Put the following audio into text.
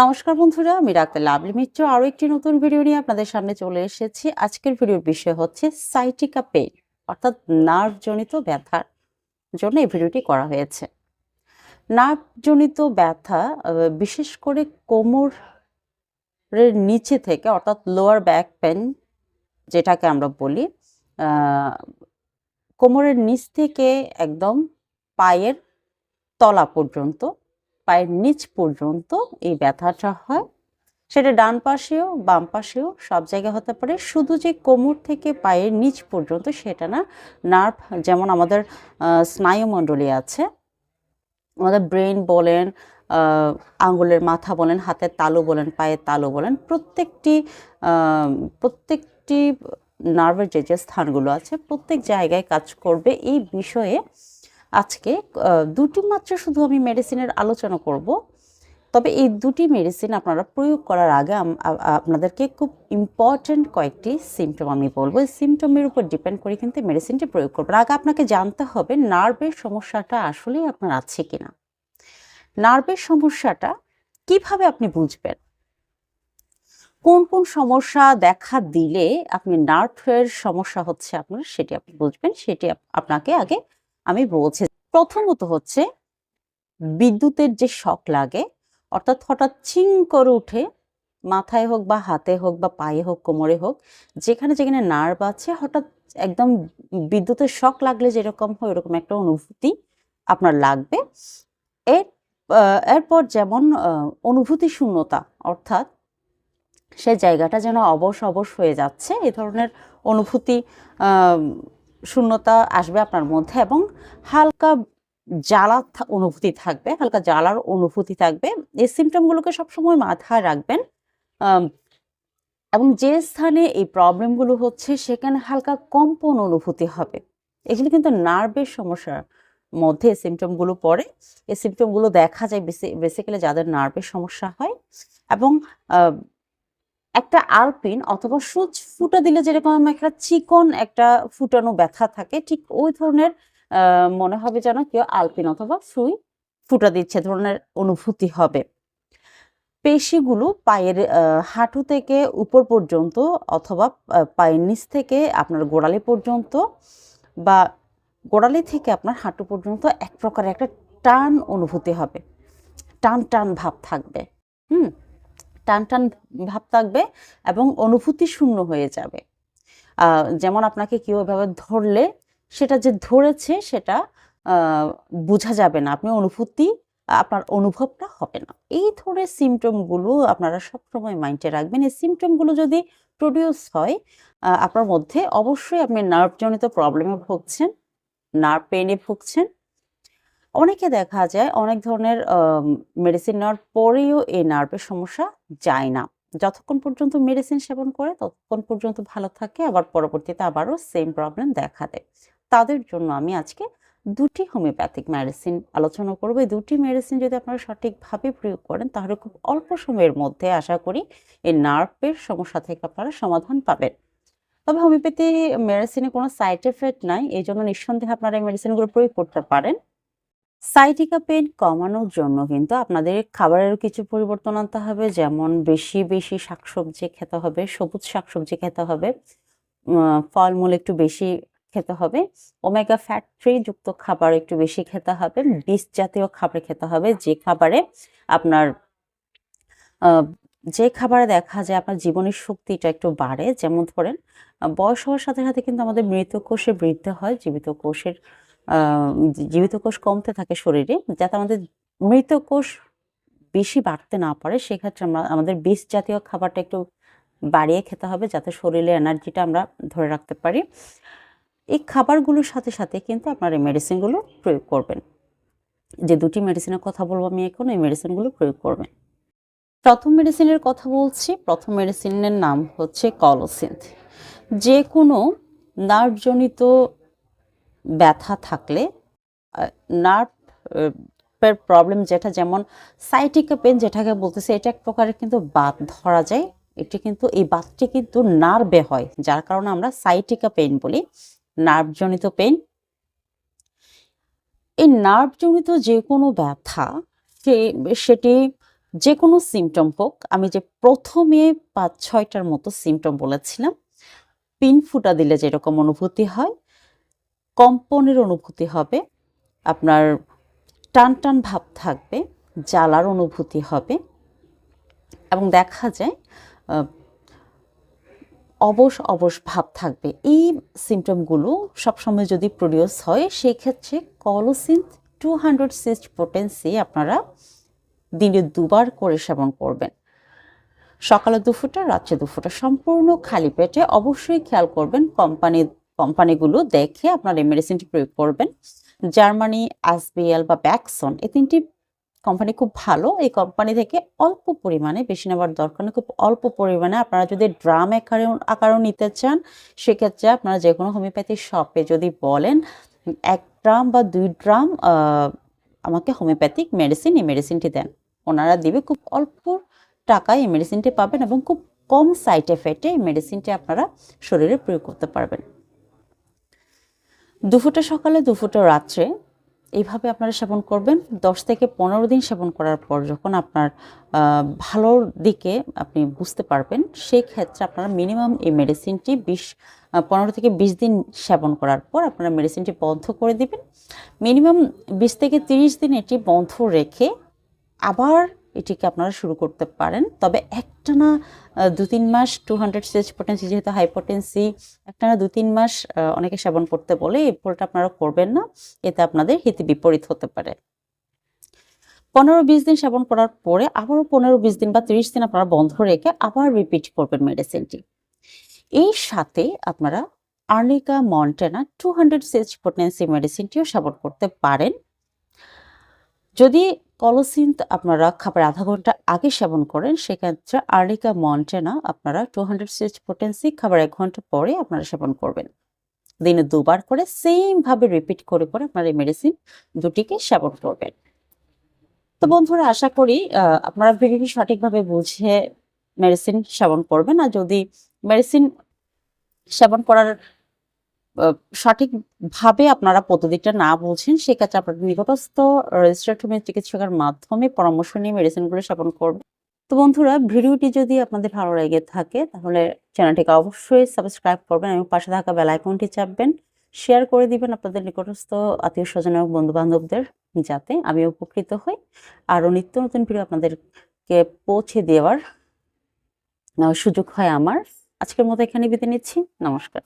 নমস্কার বন্ধুরা, আমি ডাক্তার লাভলি মিত্র। আরও একটি নতুন ভিডিও নিয়ে আপনাদের সামনে চলে এসেছি। আজকের ভিডিওর বিষয় হচ্ছে সাইটিকা পেন অর্থাৎ নার্ভজনিত ব্যথার জন্য এই ভিডিওটি করা হয়েছে। নার্ভজনিত ব্যথা বিশেষ করে কোমরের নিচে থেকে, অর্থাৎ লোয়ার ব্যাক পেন যেটাকে আমরা বলি কোমরের নিচ থেকে একদম পায়ের তলা পর্যন্ত পায়ের নিচ পর্যন্ত এই ব্যথাটা হয়। সেটা ডান পাশেও, বাম পাশেও সব জায়গায় হতে পারে। শুধু যে কোমর থেকে পায়ের নিচ পর্যন্ত সেটা না নার্ভ যেমন আমাদের স্নায়ুমণ্ডলী আছে, আমাদের ব্রেন বলেন আঙ্গুলের মাথা বলেন, হাতের তালু বলেন, পায়ের তালু বলেন, প্রত্যেকটি প্রত্যেকটি নার্ভের যে যে স্থানগুলো আছে, প্রত্যেক জায়গায় কাজ করবে এই বিষয়ে আজকে দুটি মাত্র শুধু আমি মেডিসিনের আলোচনা করব। তবে এই দুটি মেডিসিন আপনারা প্রয়োগ করার আগে আপনাদেরকে খুব ইম্পর্ট্যান্ট কয়েকটি সিমটম আমি বলব। এই সিমটমের উপর ডিপেন্ড করে কিন্তু মেডিসিনটি প্রয়োগ করবেন। আগে আপনাকে জানতে হবে নার্ভের সমস্যাটা আসলেই আপনার আছে কিনা। নার্ভের সমস্যাটা কীভাবে আপনি বুঝবেন? কোন কোন সমস্যা দেখা দিলে আপনি নার্ভের সমস্যা হচ্ছে আপনার, সেটি আপনি বুঝবেন। সেটি আপ- আপনাকে আগে আমি বলছি, প্রথমত হচ্ছে বিদ্যুতের যে শক লাগে, অর্থাৎ হঠাৎ চিং করে উঠে, মাথায় হোক বা হাতে হোক বা পায়ে হোক, কোমরে হোক, যেখানে যেখানে নার্ভ আছে, হঠাৎ একদম বিদ্যুতের শক লাগলে যেরকম হয়, ওরকম একটা অনুভূতি আপনার লাগবে। এর এরপর যেমন অনুভূতি শূন্যতা, অর্থাৎ সে জায়গাটা যেন অবশ অবশ হয়ে যাচ্ছে, এ ধরনের অনুভূতি শূন্যতা আসবে আপনার মধ্যে এবং হালকা জ্বালা অনুভূতি থাকবে, হালকা জ্বালার অনুভূতি থাকবে। এই সিমটমগুলোকে সবসময় মাথায় রাখবেন। এবং যে স্থানে এই প্রবলেমগুলো হচ্ছে, সেখানে হালকা কম্পন অনুভূতি হবে। এগুলি কিন্তু নার্ভের সমস্যার মধ্যে সিমটমগুলো পড়ে। এই সিমটমগুলো দেখা যায় বেসিক্যালি যাদের নার্ভের সমস্যা হয় এবং একটা আলপিন অথবা সুচ ফুটা দিলে যেরকম একটা চিকন একটা ফুটানো ব্যথা থাকে, ঠিক ওই ধরনের মনে হবে যেন কেউ আলপিন অথবা সুই ফুটা দিচ্ছে ধরনের অনুভূতি হবে। পেশিগুলো পায়ের হাঁটু থেকে উপর পর্যন্ত অথবা পায়ের নিচ থেকে আপনার গোড়ালি পর্যন্ত বা গোড়ালি থেকে আপনার হাঁটু পর্যন্ত এক প্রকারের একটা টান অনুভূতি হবে। টান টান ভাব থাকবে। হুম? টান টান ভাব থাকবে এবং অনুভূতি শূন্য হয়ে যাবে। যেমন আপনাকে কেউ এভাবে ধরলে, সেটা যে ধরেছে, সেটা বোঝা যাবে না। আপনি অনুভূতি, আপনার অনুভবটা হবে না। এই ধরনের সিমটমগুলো আপনারা সবসময় মাইন্ডে রাখবেন। এই সিমটমগুলো যদি প্রডিউস হয় আপনার মধ্যে অবশ্যই আপনি নার্ভজনিত প্রবলেমে ভুগছেন নার্ভ পেইনে ভুগছেন অনেকে দেখা যায় অনেক ধরনের মেডিসিন নেওয়ার পরেও এই নার্ভের সমস্যা যায় না। যতক্ষণ পর্যন্ত মেডিসিন সেবন করে, ততক্ষণ পর্যন্ত ভালো থাকে, আবার পরবর্তীতে আবারও সেম প্রবলেম দেখা দেয়। তাদের জন্য আমি আজকে দুটি হোমিওপ্যাথিক মেডিসিন আলোচনা করব। এই দুটি মেডিসিন যদি আপনারা সঠিকভাবে প্রয়োগ করেন, তাহলে খুব অল্প সময়ের মধ্যে আশা করি এই নার্ভের সমস্যা থেকে আপনারা সমাধান পাবেন। তবে হোমিওপ্যাথি মেডিসিনে কোনো সাইড এফেক্ট নাই, এই জন্য নিঃসন্দেহে আপনারা এই মেডিসিনগুলো প্রয়োগ করতে পারেন। সাইটিকা পেন কমানোর জন্য কিন্তু আপনাদের খাবারের কিছু পরিবর্তন আনতে হবে, যেমন বেশি বেশি শাকসবজি খেতে হবে, সবুজ শাকসবজি খেতে হবে ফলমূল একটু বেশি খেতে হবে ওমেগা ফ্যাট থ্রি যুক্ত খাবার একটু বেশি খেতে হবে বীজ জাতীয় খাবার খেতে হবে, যে খাবারে আপনার যে খাবারে দেখা যায় আপনার জীবনের শক্তিটা একটু বাড়ে, যেমন ধরেন বয়স হওয়ার সাথে সাথে কিন্তু আমাদের মৃত কোষে বৃদ্ধি হয়, জীবিত কোষের জীবিত কোষ কমতে থাকে শরীরে, যাতে আমাদের মৃত কোষ বেশি বাড়তে না পারে, সেক্ষেত্রে আমরা, আমাদের বীজ জাতীয় খাবারটা একটু বাড়িয়ে খেতে হবে, যাতে শরীরে এনার্জিটা আমরা ধরে রাখতে পারি। এই খাবারগুলোর সাথে সাথে কিন্তু আপনার এই মেডিসিনগুলো প্রয়োগ করবেন। যে দুটি মেডিসিনের কথা বলব আমি এখন, এই মেডিসিনগুলো প্রয়োগ করবেন। প্রথম মেডিসিনের কথা বলছি, প্রথম মেডিসিনের নাম হচ্ছে কলোসিন্থ যে কোনো নার্ভজনিত ব্যথা থাকলে নার্ভ প্রবলেম যেটা যেমন সাইটিকা পেন যেটাকে বলতেছে, এটা এক প্রকারের কিন্তু বাত ধরা যায়। এটি কিন্তু, এই বাতটি কিন্তু নার্ভে হয়, যার কারণে আমরা সাইটিকা পেন বলি নার্ভজনিত পেন এই নার্ভজনিত যে কোনো ব্যথা সেটি যে কোনো সিমটম হোক, আমি যে প্রথমে পাঁচ ছয়টার মতো সিমটম বলেছিলাম, পিন ফুটা দিলে যেরকম অনুভূতি হয় কম্পনের অনুভূতি হবে, আপনার টান টান ভাব থাকবে, জ্বালার অনুভূতি হবে এবং দেখা যায় অবশ অবশ ভাব থাকবে। এই সিমটমগুলো সবসময় যদি প্রডিউস হয় সেই ক্ষেত্রে colocynth two hundred six potency আপনারা দিনে দুবার করে সেবন করবেন। সকালে দুফুটা, রাত্রে দুফুটা সম্পূর্ণ খালি পেটে অবশ্যই খেয়াল করবেন কোম্পানি কোম্পানিগুলো দেখে আপনার এই মেডিসিনটি প্রয়োগ করবেন। জার্মানি আসবিএল বা ব্যাকসন এই তিনটি কোম্পানি খুব ভালো। এই কোম্পানি থেকে অল্প পরিমাণে বেশি নেওয়ার দরকার নেই। খুব অল্প পরিমাণে আপনারা যদি ড্রাম আকারে আকারেও নিতে চান, সেক্ষেত্রে আপনারা যে কোনো হোমিওপ্যাথি শপে যদি বলেন, এক ড্রাম বা দুই ড্রাম আমাকে হোমিওপ্যাথিক মেডিসিন এই মেডিসিনটি দেন। ওনারা দিবে খুব অল্প টাকায় এই মেডিসিনটি পাবেন এবং খুব কম সাইড এফেক্টে এই মেডিসিনটি আপনারা শরীরে প্রয়োগ করতে পারবেন। দুফুটা সকালে, দুফুটা রাত্রে এইভাবে আপনারা সেবন করবেন। দশ থেকে পনেরো দিন সেবন করার পর যখন আপনার ভালোর দিকে আপনি বুঝতে পারবেন, সেই ক্ষেত্রে আপনারা মিনিমাম এই মেডিসিনটি বিশ পনেরো থেকে বিশ দিন সেবন করার পর আপনারা মেডিসিনটি বন্ধ করে দিবেন। মিনিমাম বিশ থেকে তিরিশ দিন এটি বন্ধ রেখে আবার এটিকে আপনারা শুরু করতে পারেন। তবে একটানা দু তিন মাস টু হান্ড্রেড সিএচ পটেন্সি যেহেতু হাই পটেন্সি একটানা দু তিন মাস অনেকে সেবন করতে বলে এই ভুলটা আপনারা করবেন না। এতে আপনাদের হিতে বিপরীত হতে পারে। পনেরো বিশ দিন সেবন করার পরে আবারও পনেরো বিশ দিন বা তিরিশ দিন আপনারা বন্ধ রেখে আবার রিপিট করবেন মেডিসিনটি এই সাথে আপনারা arnica montana two hundred CH potency মেডিসিনটিও সেবন করতে পারেন। যদি কলোসিন্থ আপনারা খাবার আধা ঘণ্টা আগে সেবন করেন, সেক্ষেত্রে আর্নিকা মন্টেনা আপনারা টু হান্ড্রেড সিএচ পটেন্সি খাবার এক ঘণ্টা পরে আপনারা সেবন করবেন। দিনে দুবার করে সেম ভাবে রিপিট করে করে আপনারা এই মেডিসিন দুটিকে সেবন করবেন। তো বন্ধুরা, আশা করি আপনারা ভিডিওটি সঠিকভাবে বুঝে মেডিসিন সেবন করবেন। আর যদি মেডিসিন সেবন করার সঠিকভাবে আপনারা পদ্ধতিটা না বুঝেন সেক্ষেত্রে আপনার নিকটস্থ রেজিস্টার্ড চিকিৎসকের মাধ্যমে পরামর্শ নিয়ে মেডিসিনগুলো সেবন করবেন তো বন্ধুরা, ভিডিওটি যদি আপনাদের ভালো লেগে থাকে, তাহলে চ্যানেলটিকে অবশ্যই সাবস্ক্রাইব করবেন এবং পাশে থাকা বেল আইকনটি চাপবেন। শেয়ার করে দিবেন আপনাদের নিকটস্থ আত্মীয় স্বজন এবং বন্ধু বান্ধবদের যাতে আমি উপকৃত হই। আরও নিত্য নতুন ভিডিও আপনাদেরকে পৌঁছে দেওয়ার সুযোগ হয় আমার। আজকের মতো এখানে বিদায় নিচ্ছি। নমস্কার।